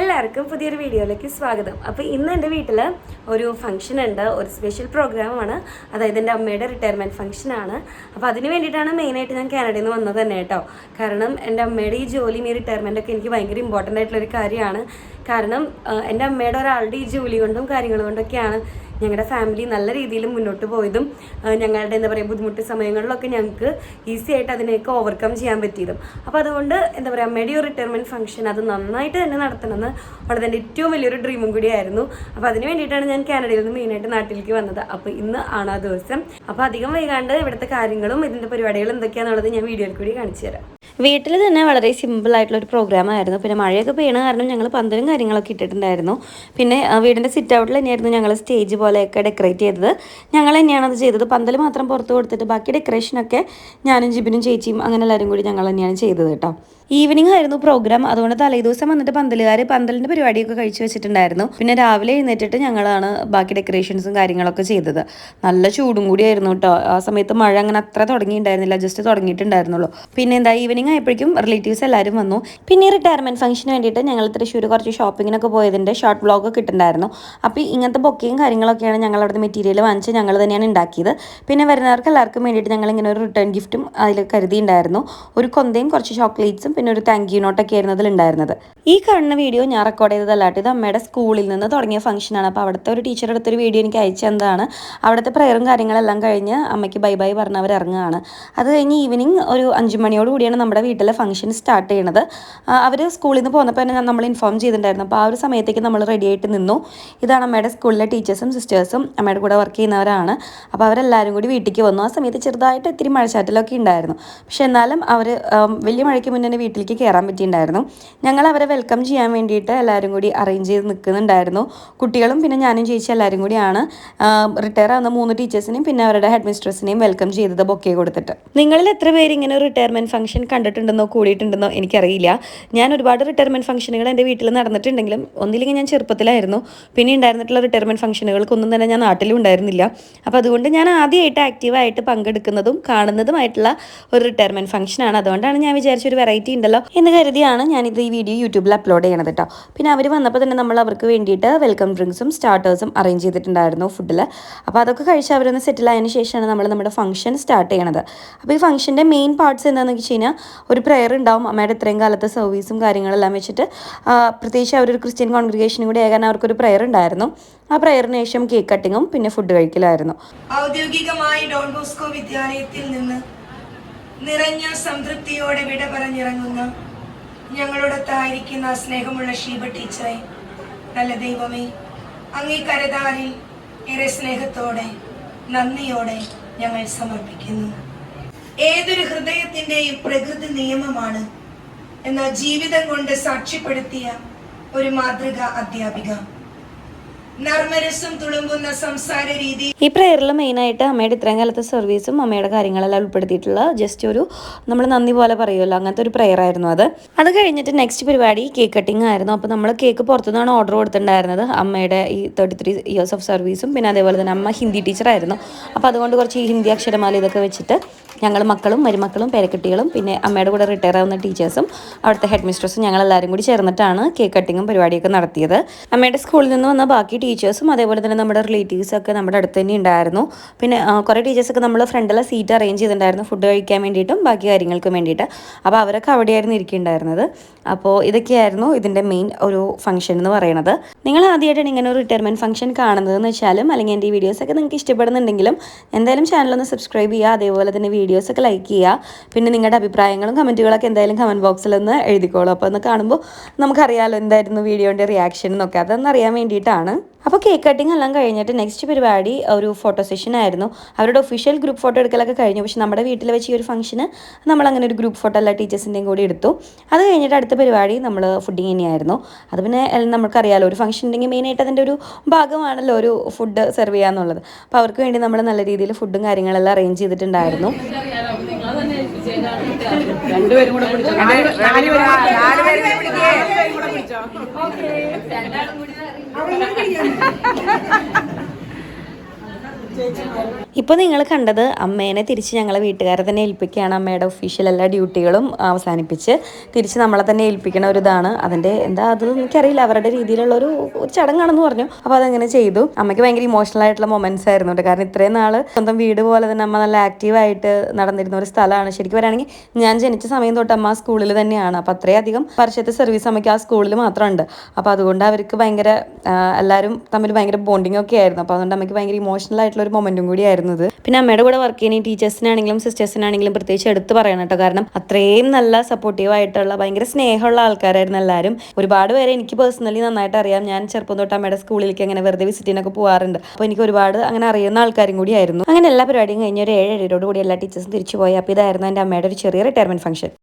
എല്ലാവർക്കും പുതിയൊരു വീഡിയോയിലേക്ക് സ്വാഗതം. അപ്പോൾ ഇന്ന് എന്റെ വീട്ടിൽ ഒരു ഫംഗ്ഷൻ ഉണ്ട്. ഒരു സ്പെഷ്യൽ പ്രോഗ്രാമാണ് അതായത് എന്റെ അമ്മയുടെ റിട്ടയർമെന്റ് ഫംഗ്ഷനാണ് അപ്പോൾ അതിന് വേണ്ടിയിട്ടാണ് മെയിനായിട്ട് ഞാൻ കാനഡയിൽ നിന്ന് വന്നത് തന്നെ കേട്ടോ. കാരണം എന്റെ അമ്മയുടെ ഈ ജോലിയും ഈ റിട്ടയർമെന്റ് ഒക്കെ എനിക്ക് ഭയങ്കര ഇമ്പോർട്ടന്റ് ആയിട്ടുള്ളൊരു കാര്യമാണ്. കാരണം എന്റെ അമ്മയുടെ ഒരാളുടെ ഈ ജോലി കൊണ്ടും കാര്യങ്ങൾ കൊണ്ടൊക്കെയാണ് ഞങ്ങളുടെ ഫാമിലി നല്ല രീതിയിൽ മുന്നോട്ട് പോയതും ഞങ്ങളുടെ എന്താ പറയുക ബുദ്ധിമുട്ട് സമയങ്ങളിലൊക്കെ ഞങ്ങൾക്ക് ഈസി ആയിട്ട് അതിനെയൊക്കെ ഓവർകം ചെയ്യാൻ പറ്റിയതും. അപ്പോൾ അതുകൊണ്ട് എന്താ പറയുക അമ്മയുടെ ഒരു റിട്ടയർമെന്റ് ഫംഗ്ഷൻ അത് നന്നായിട്ട് തന്നെ നടത്തണമെന്ന് അവിടെ എന്റെ ഏറ്റവും വലിയൊരു ഡ്രീമും കൂടിയായിരുന്നു. അപ്പോൾ അതിന് വേണ്ടിയിട്ടാണ് ഞാൻ കാനഡയിൽ നിന്ന് മെയിനായിട്ട് നാട്ടിലേക്ക് വന്നത്. അപ്പോൾ ഇന്ന് ആണ് ആ ദിവസം. അപ്പോൾ അധികം വൈകാണ്ട് ഇവിടുത്തെ കാര്യങ്ങളും ഇതിന്റെ പരിപാടികളും എന്തൊക്കെയാണെന്നുള്ളത് ഞാൻ വീഡിയോയിൽ കൂടി കാണിച്ചു തരാം. വീട്ടിൽ തന്നെ വളരെ സിമ്പിൾ ആയിട്ടുള്ള ഒരു പ്രോഗ്രാം ആയിരുന്നു. പിന്നെ മഴയൊക്കെ പെയ്യണ കാരണം ഞങ്ങൾ പന്തലും കാര്യങ്ങളൊക്കെ ഇട്ടിട്ടുണ്ടായിരുന്നു. പിന്നെ വീടിന്റെ സിറ്റ് ഔട്ടിൽ തന്നെയായിരുന്നു ഞങ്ങൾ സ്റ്റേജ് പോലെയൊക്കെ ഡെക്കറേറ്റ് ചെയ്തത്. ഞങ്ങൾ തന്നെയാണ് അത് ചെയ്തത്. പന്തൽ മാത്രം പുറത്ത് കൊടുത്തിട്ട് ബാക്കി ഡെക്കറേഷനൊക്കെ ഞാനും ജിബിനും ചേച്ചിയും അങ്ങനെ എല്ലാവരും കൂടി ഞങ്ങൾ തന്നെയാണ് ചെയ്തത് കേട്ടോ. ഈവനിങ് ആയിരുന്നു പ്രോഗ്രാം അതുകൊണ്ട് തലേദിവസം വന്നിട്ട് പന്തലുകാർ പന്തലിന്റെ പരിപാടിയൊക്കെ കഴിച്ചു വെച്ചിട്ടുണ്ടായിരുന്നു. പിന്നെ രാവിലെ എഴുന്നേറ്റിട്ട് ഞങ്ങളാണ് ബാക്കി ഡെക്കറേഷൻസും കാര്യങ്ങളൊക്കെ ചെയ്തത്. നല്ല ചൂടും കൂടിയായിരുന്നു കേട്ടോ ആ സമയത്ത് മഴ അങ്ങനെ അത്ര തുടങ്ങിയിട്ടുണ്ടായിരുന്നില്ല. ജസ്റ്റ് തുടങ്ങിയിട്ടുണ്ടായിരുന്നുള്ളൂ. പിന്നെ എന്താ ഈവനിങ് ആയപ്പോഴേക്കും റിലേറ്റീവ്സ് എല്ലാവരും വന്നു. പിന്നെ റിട്ടയർമെന്റ് ഫംഗ്ഷന് വേണ്ടിയിട്ട് ഞങ്ങൾ തൃശ്ശൂർ കുറച്ച് ഷോപ്പിങ്ങിനൊക്കെ പോയതിന്റെ ഷോർട്ട് വ്ളോഗ് ഒക്കെ ഇട്ടുണ്ടായിരുന്നു അപ്പോൾ ഇങ്ങനത്തെ ബൊക്കയും കാര്യങ്ങളൊക്കെയാണ് ഞങ്ങൾ അവിടുത്തെ മെറ്റീരിയൽ വാങ്ങിച്ച് ഞങ്ങൾ തന്നെയാണ് ഉണ്ടാക്കിയത് പിന്നെ വരുന്നവർക്ക് എല്ലാവർക്കും വേണ്ടിയിട്ട് ഞങ്ങൾ ഇങ്ങനെ ഒരു റിട്ടേൺ ഗിഫ്റ്റും അതിൽ കരുതിയിട്ടുണ്ടായിരുന്നു ഒരു കൊന്തയും കുറച്ച് ചോക്ലേറ്റ്സും പിന്നെ ഒരു താങ്ക് യു നോട്ടൊക്കെ ആയിരുന്നു അതിലുണ്ടായിരുന്നത്. ഈ കാണുന്ന വീഡിയോ ഞാൻ റെക്കോർഡ് ചെയ്തതല്ലാട്ട് ഇത് അമ്മയുടെ സ്കൂളിൽ നിന്ന് തുടങ്ങിയ ഫംഗ്ഷനാണ് അപ്പോൾ അവിടുത്തെ ഒരു ടീച്ചർ എടുത്തൊരു വീഡിയോ എനിക്ക് അയച്ചു തന്നതാണ്. അവിടുത്തെ പ്രയറും കാര്യങ്ങളെല്ലാം കഴിഞ്ഞ് അമ്മയ്ക്ക് ബൈ ബൈ പറഞ്ഞ് അവർ ഇറങ്ങുകയാണ്. അത് കഴിഞ്ഞ് ഈവനിങ് ഒരു അഞ്ച് മണിയോട് കൂടിയാണ് നമ്മുടെ വീട്ടിലെ ഫംഗ്ഷൻ സ്റ്റാർട്ട് ചെയ്യുന്നത് അവർ സ്കൂളിൽ നിന്ന് പോന്നപ്പോൾ തന്നെ നമ്മൾ ഇൻഫോം ചെയ്തിട്ടുണ്ടായിരുന്നു. അപ്പോൾ ആ ഒരു സമയത്തേക്ക് നമ്മൾ റെഡി ആയിട്ട് നിന്നു. ഇതാണ് അമ്മയുടെ സ്കൂളിലെ ടീച്ചേഴ്സും സിസ്റ്റേഴ്സും അമ്മയുടെ കൂടെ വർക്ക് ചെയ്യുന്നവരാണ്. അപ്പോൾ അവരെല്ലാവരും കൂടി വീട്ടിലേക്ക് വന്നു. ആ സമയത്ത് ചെറുതായിട്ട് ഇത്തിരി മഴച്ചാറ്റലൊക്കെ ഉണ്ടായിരുന്നു. പക്ഷേ എന്നാലും അവർ വലിയ മഴയ്ക്ക് മുന്നേ വീട്ടിലേക്ക് കയറാൻ പറ്റിയിട്ടുണ്ടായിരുന്നു. ഞങ്ങൾ അവരെ വെൽക്കം ചെയ്യാൻ വേണ്ടിയിട്ട് എല്ലാവരും കൂടി അറേഞ്ച് ചെയ്ത് നിൽക്കുന്നുണ്ടായിരുന്നു. കുട്ടികളും പിന്നെ ഞാനും ചേച്ചി എല്ലാവരും കൂടിയാണ് റിട്ടയർ ആവുന്ന മൂന്ന് ടീച്ചേഴ്സിനെയും പിന്നെ അവരുടെ ഹെഡ് മിസ്ട്രസിനെയും വെൽക്കം ചെയ്തത് ബൊക്കെ കൊടുത്തിട്ട്. നിങ്ങളിൽ എത്ര പേര് ഇങ്ങനെ റിട്ടയർമെന്റ് ഫംഗ്ഷൻ കണ്ടിട്ടുണ്ടെന്നോ കൂടിയിട്ടുണ്ടെന്നോ എനിക്കറിയില്ല. ഞാൻ ഒരുപാട് റിട്ടയർമെന്റ് ഫംഗ്ഷനുകൾ എന്റെ വീട്ടിൽ നടന്നിട്ടുണ്ടെങ്കിലും ഒന്നില്ലെങ്കിൽ ഞാൻ ചെറുപ്പത്തിലായിരുന്നു. പിന്നെ ഉണ്ടായിരുന്നിട്ടുള്ള റിട്ടയർമെന്റ് ഫംഗ്ഷനുകൾക്കൊന്നും തന്നെ ഞാൻ നാട്ടിലും ഉണ്ടായിരുന്നില്ല. അപ്പോൾ അതുകൊണ്ട് ഞാൻ ആദ്യമായിട്ട് ആക്റ്റീവായിട്ട് പങ്കെടുക്കുന്നതും കാണുന്നതുമായിട്ടുള്ള ഒരു റിട്ടയർമെന്റ് ഫംഗ്ഷനാണ് അതുകൊണ്ടാണ് ഞാൻ വിചാരിച്ച ഒരു വെറൈറ്റി ഉണ്ടല്ലോ എന്ന് കരുതിയാണ് ഞാനിത് ഈ വീഡിയോ യൂട്യൂബിൽ അപ്ലോഡ് ചെയ്യണത് കേട്ടോ പിന്നെ അവർ വന്നപ്പോൾ തന്നെ നമ്മൾ അവർക്ക് വേണ്ടിയിട്ട് വെൽക്കം ഡ്രിങ്ക്സും സ്റ്റാർട്ടേഴ്സും അറേഞ്ച് ചെയ്തിട്ടുണ്ടായിരുന്നു ഫുഡിൽ അപ്പോൾ അതൊക്കെ കഴിച്ച് അവരൊന്ന് സെറ്റിൽ ആയതിനു ശേഷമാണ് നമ്മൾ നമ്മുടെ ഫംഗ്ഷൻ സ്റ്റാർട്ട് ചെയ്യണത്. അപ്പോൾ ഈ ഫംഗ്ഷന്റെ മെയിൻ പാർട്സ് എന്താണെന്ന് വെച്ച് കഴിഞ്ഞാൽ ഒരു പ്രെയർ ഉണ്ടാവും. അമ്മയുടെ ഇത്രയും കാലത്തെ സർവീസും കാര്യങ്ങളെല്ലാം വെച്ചിട്ട് പ്രത്യേകിച്ച് അവരൊരു ക്രിസ്ത്യൻ കോൺഗ്രിഗേഷനും കൂടി ആകാൻ അവർക്കൊരു പ്രെയർ ഉണ്ടായിരുന്നു. ആ പ്രയറിന് ശേഷം കേക്ക് കട്ടിങ്ങും പിന്നെ ഫുഡ് കഴിക്കലായിരുന്നു. ഔദ്യോഗികമായി ഡോൺ ബോസ്കോ വിദ്യാലയത്തിൽ നിന്ന് നിറഞ്ഞ സംതൃപ്തിയോടെ വിട പറഞ്ഞിറങ്ങുന്ന. ഞങ്ങളോടൊത്തായിരിക്കുന്ന സ്നേഹമുള്ള ഷീബ ടീച്ചറെ നല്ല ദൈവമേ അങ്ങേ കരതാരിൽ ഏറെ സ്നേഹത്തോടെ നന്ദിയോടെ ഞങ്ങൾ സമർപ്പിക്കുന്നു. ഏതൊരു ഹൃദയത്തിന്റെയും പ്രകൃതി നിയമമാണ് എന്ന ജീവിതം കൊണ്ട് സാക്ഷ്യപ്പെടുത്തിയ ഒരു മാതൃക അധ്യാപിക. ഈ പ്രേയറിൽ മെയിനായിട്ട് അമ്മയുടെ ഇത്രയും കാലത്തെ സർവീസും അമ്മയുടെ കാര്യങ്ങളെല്ലാം ഉൾപ്പെടുത്തിയിട്ടുള്ള ജസ്റ്റ് ഒരു നമ്മൾ നന്ദി പോലെ പറയുമല്ലോ അങ്ങനത്തെ ഒരു പ്രെയർ ആയിരുന്നു അത്. അത് കഴിഞ്ഞിട്ട് നെക്സ്റ്റ് പരിപാടി കേക്ക് കട്ടിംഗ് ആയിരുന്നു. അപ്പോൾ നമ്മൾ കേക്ക് പുറത്തുനിന്നാണ് ഓർഡർ കൊടുത്തിട്ടുണ്ടായിരുന്നത്. അമ്മയുടെ ഈ തേർട്ടി ത്രീ ഇയേഴ്സ് ഓഫ് സർവീസും പിന്നെ അതേപോലെ തന്നെ അമ്മ ഹിന്ദി ടീച്ചറായിരുന്നു അപ്പോൾ അതുകൊണ്ട് കുറച്ച് ഹിന്ദി അക്ഷരമാല ഇതൊക്കെ വെച്ചിട്ട് ഞങ്ങൾ മക്കളും മരുമക്കളും പേരക്കുട്ടികളും പിന്നെ അമ്മയുടെ കൂടെ റിട്ടയർ ആവുന്ന ടീച്ചേഴ്സും അവിടുത്തെ ഹെഡ് മിസ്ട്രസും ഞങ്ങൾ എല്ലാവരും കൂടി ചേർന്നിട്ടാണ് കേക്ക് കട്ടിങ്ങും പരിപാടിയൊക്കെ നടത്തിയത്. അമ്മയുടെ സ്കൂളിൽ നിന്ന് വന്ന ബാക്കി ടീച്ചേഴ്സും അതേപോലെ തന്നെ നമ്മുടെ റിലേറ്റീവ്സൊക്കെ നമ്മുടെ അടുത്ത് തന്നെ ഉണ്ടായിരുന്നു. പിന്നെ കുറേ ടീച്ചേഴ്സൊക്കെ നമ്മൾ ഫ്രണ്ടിലെ സീറ്റ് അറേഞ്ച് ചെയ്തിട്ടുണ്ടായിരുന്നു ഫുഡ് കഴിക്കാൻ വേണ്ടിയിട്ടും ബാക്കി കാര്യങ്ങൾക്കും വേണ്ടിയിട്ട്. അപ്പോൾ അവരൊക്കെ അവിടെയായിരുന്നു ഇരിക്കുന്നുണ്ടായിരുന്നത്. അപ്പോൾ ഇതൊക്കെയായിരുന്നു ഇതിന്റെ മെയിൻ ഒരു ഫംഗ്ഷൻ എന്ന് പറയുന്നത് നിങ്ങൾ ആദ്യമായിട്ടാണ് ഇങ്ങനെ ഒരു റിട്ടയർമെന്റ് ഫംഗ്ഷൻ കാണുന്നതെന്ന് വെച്ചാലും അല്ലെങ്കിൽ എന്റെ ഈ വീഡിയോസൊക്കെ നിങ്ങൾക്ക് ഇഷ്ടപ്പെടുന്നുണ്ടെങ്കിലും എന്തായാലും ചാനലൊന്ന് സബ്സ്ക്രൈബ് ചെയ്യുക. അതേപോലെ തന്നെ വീഡിയോസൊക്കെ ലൈക്ക് ചെയ്യുക. പിന്നെ നിങ്ങളുടെ അഭിപ്രായങ്ങളും കമന്റുകളൊക്കെ എന്തായാലും കമന്റ് ബോക്സിലൊന്ന് എഴുതിക്കോളൂ. അപ്പോൾ ഒന്ന് കാണുമ്പോൾ നമുക്കറിയാമല്ലോ എന്തായിരുന്നു വീഡിയോന്റെ റിയാക്ഷൻ എന്നൊക്കെ. അതൊന്നറിയാൻ വേണ്ടിയിട്ടാണ്. അപ്പോൾ കേക്ക് കട്ടിംഗ് എല്ലാം കഴിഞ്ഞിട്ട് നെക്സ്റ്റ് പരിപാടി ഒരു ഫോട്ടോ സെഷൻ ആയിരുന്നു. അവരുടെ ഒഫീഷ്യൽ ഗ്രൂപ്പ് ഫോട്ടോ എടുക്കലൊക്കെ കഴിഞ്ഞു. പക്ഷെ നമ്മുടെ വീട്ടിൽ വെച്ച് ഈ ഒരു ഫംഗ്ഷന് നമ്മൾ അങ്ങനെ ഒരു ഗ്രൂപ്പ് ഫോട്ടോ എല്ലാ ടീച്ചേഴ്സിന്റെയും കൂടി എടുത്തു. അത് കഴിഞ്ഞിട്ട് അടുത്ത പരിപാടി നമ്മൾ ഫുഡിങ് തന്നെയായിരുന്നു. അത് പിന്നെ നമുക്കറിയാലോ ഒരു ഫംഗ്ഷൻ ഉണ്ടെങ്കിൽ മെയിനായിട്ട് അതിന്റെ ഒരു ഭാഗമാണല്ലോ ഒരു ഫുഡ് സെർവ് ചെയ്യുക എന്നുള്ളത് അപ്പോൾ അവർക്ക് വേണ്ടി നമ്മൾ നല്ല രീതിയിൽ ഫുഡും കാര്യങ്ങളെല്ലാം അറേഞ്ച് ചെയ്തിട്ടുണ്ടായിരുന്നു. രണ്ടുപേരും കൂടെ പിടിച്ചോ Jangan lupa like, ഇപ്പോൾ നിങ്ങൾ കണ്ടത് അമ്മേനെ തിരിച്ച് ഞങ്ങളെ വീട്ടുകാരെ തന്നെ ഏൽപ്പിക്കുകയാണ്. അമ്മയുടെ ഒഫീഷ്യൽ എല്ലാ ഡ്യൂട്ടികളും അവസാനിപ്പിച്ച് തിരിച്ച് നമ്മളെ തന്നെ ഏൽപ്പിക്കണ ഒരു ഇതാണ്. അതിന്റെ എന്താ അത് എനിക്കറിയില്ല. അവരുടെ രീതിയിലുള്ള ഒരു ചടങ്ങാണെന്ന് പറഞ്ഞു. അപ്പോൾ അതങ്ങനെ ചെയ്തു. അമ്മയ്ക്ക് ഭയങ്കര ഇമോഷണൽ ആയിട്ടുള്ള മൊമെന്റ്സ് ആയിരുന്നു കേട്ടോ. കാരണം ഇത്രയും നാൾ സ്വന്തം വീട് പോലെ തന്നെ അമ്മ നല്ല ആക്റ്റീവായിട്ട് നടന്നിരുന്ന ഒരു സ്ഥലമാണ്. ശരിക്കും പറയുകയാണെങ്കിൽ ഞാൻ ജനിച്ച സമയം തൊട്ട് അമ്മ സ്കൂളിൽ തന്നെയാണ്. അപ്പോൾ അത്രയധികം വർഷത്തെ സർവീസ് അമ്മയ്ക്ക് ആ സ്കൂളിൽ മാത്രമുണ്ട്. അപ്പോൾ അതുകൊണ്ട് അവർക്ക് ഭയങ്കര എല്ലാവരും തമ്മിൽ ഭയങ്കര ബോണ്ടിങ് ഒക്കെ ആയിരുന്നു. അപ്പോൾ അതുകൊണ്ട് അമ്മയ്ക്ക് ഭയങ്കര ഇമോഷണൽ ആയിട്ടുള്ള ഒരു മൊമെന്റും കൂടി ആയിരുന്നു ഇത് പിന്നെ അമ്മയുടെ കൂടെ വർക്ക് ചെയ്യുന്ന ടീച്ചേഴ്സിനാണെങ്കിലും സിസ്റ്റേഴ്സിനാണെങ്കിലും പ്രത്യേകിച്ച് എടുത്ത് പറയണം കേട്ടോ. കാരണം അത്രയും നല്ല സപ്പോർട്ടീവ് ആയിട്ടുള്ള ഭയങ്കര സ്നേഹമുള്ള ആൾക്കാരായിരുന്നു എല്ലാവരും. ഒരുപാട് പേരെ എനിക്ക് പേഴ്സണലി നന്നായിട്ട് അറിയാം. ഞാൻ ചെറുപ്പം തൊട്ട് അമ്മയുടെ സ്കൂളിലേക്ക് അങ്ങനെ വെറുതെ വിസിറ്റിനൊക്കെ പോകാറുണ്ട് അപ്പോൾ എനിക്ക് ഒരുപാട് അങ്ങനെ അറിയുന്ന ആൾക്കാരും കൂടി ആയിരുന്നു. അങ്ങനെ എല്ലാ പരിപാടിയും കഴിഞ്ഞ് ഒരു ഏഴ് ഏഴരോട് കൂടി എല്ലാ ടീച്ചേഴ്സും തിരിച്ചു പോയി അപ്പോൾ ഇതായിരുന്നു എന്റെ അമ്മയുടെ ഒരു ചെറിയ റിട്ടയർമെന്റ് ഫംഗ്ഷൻ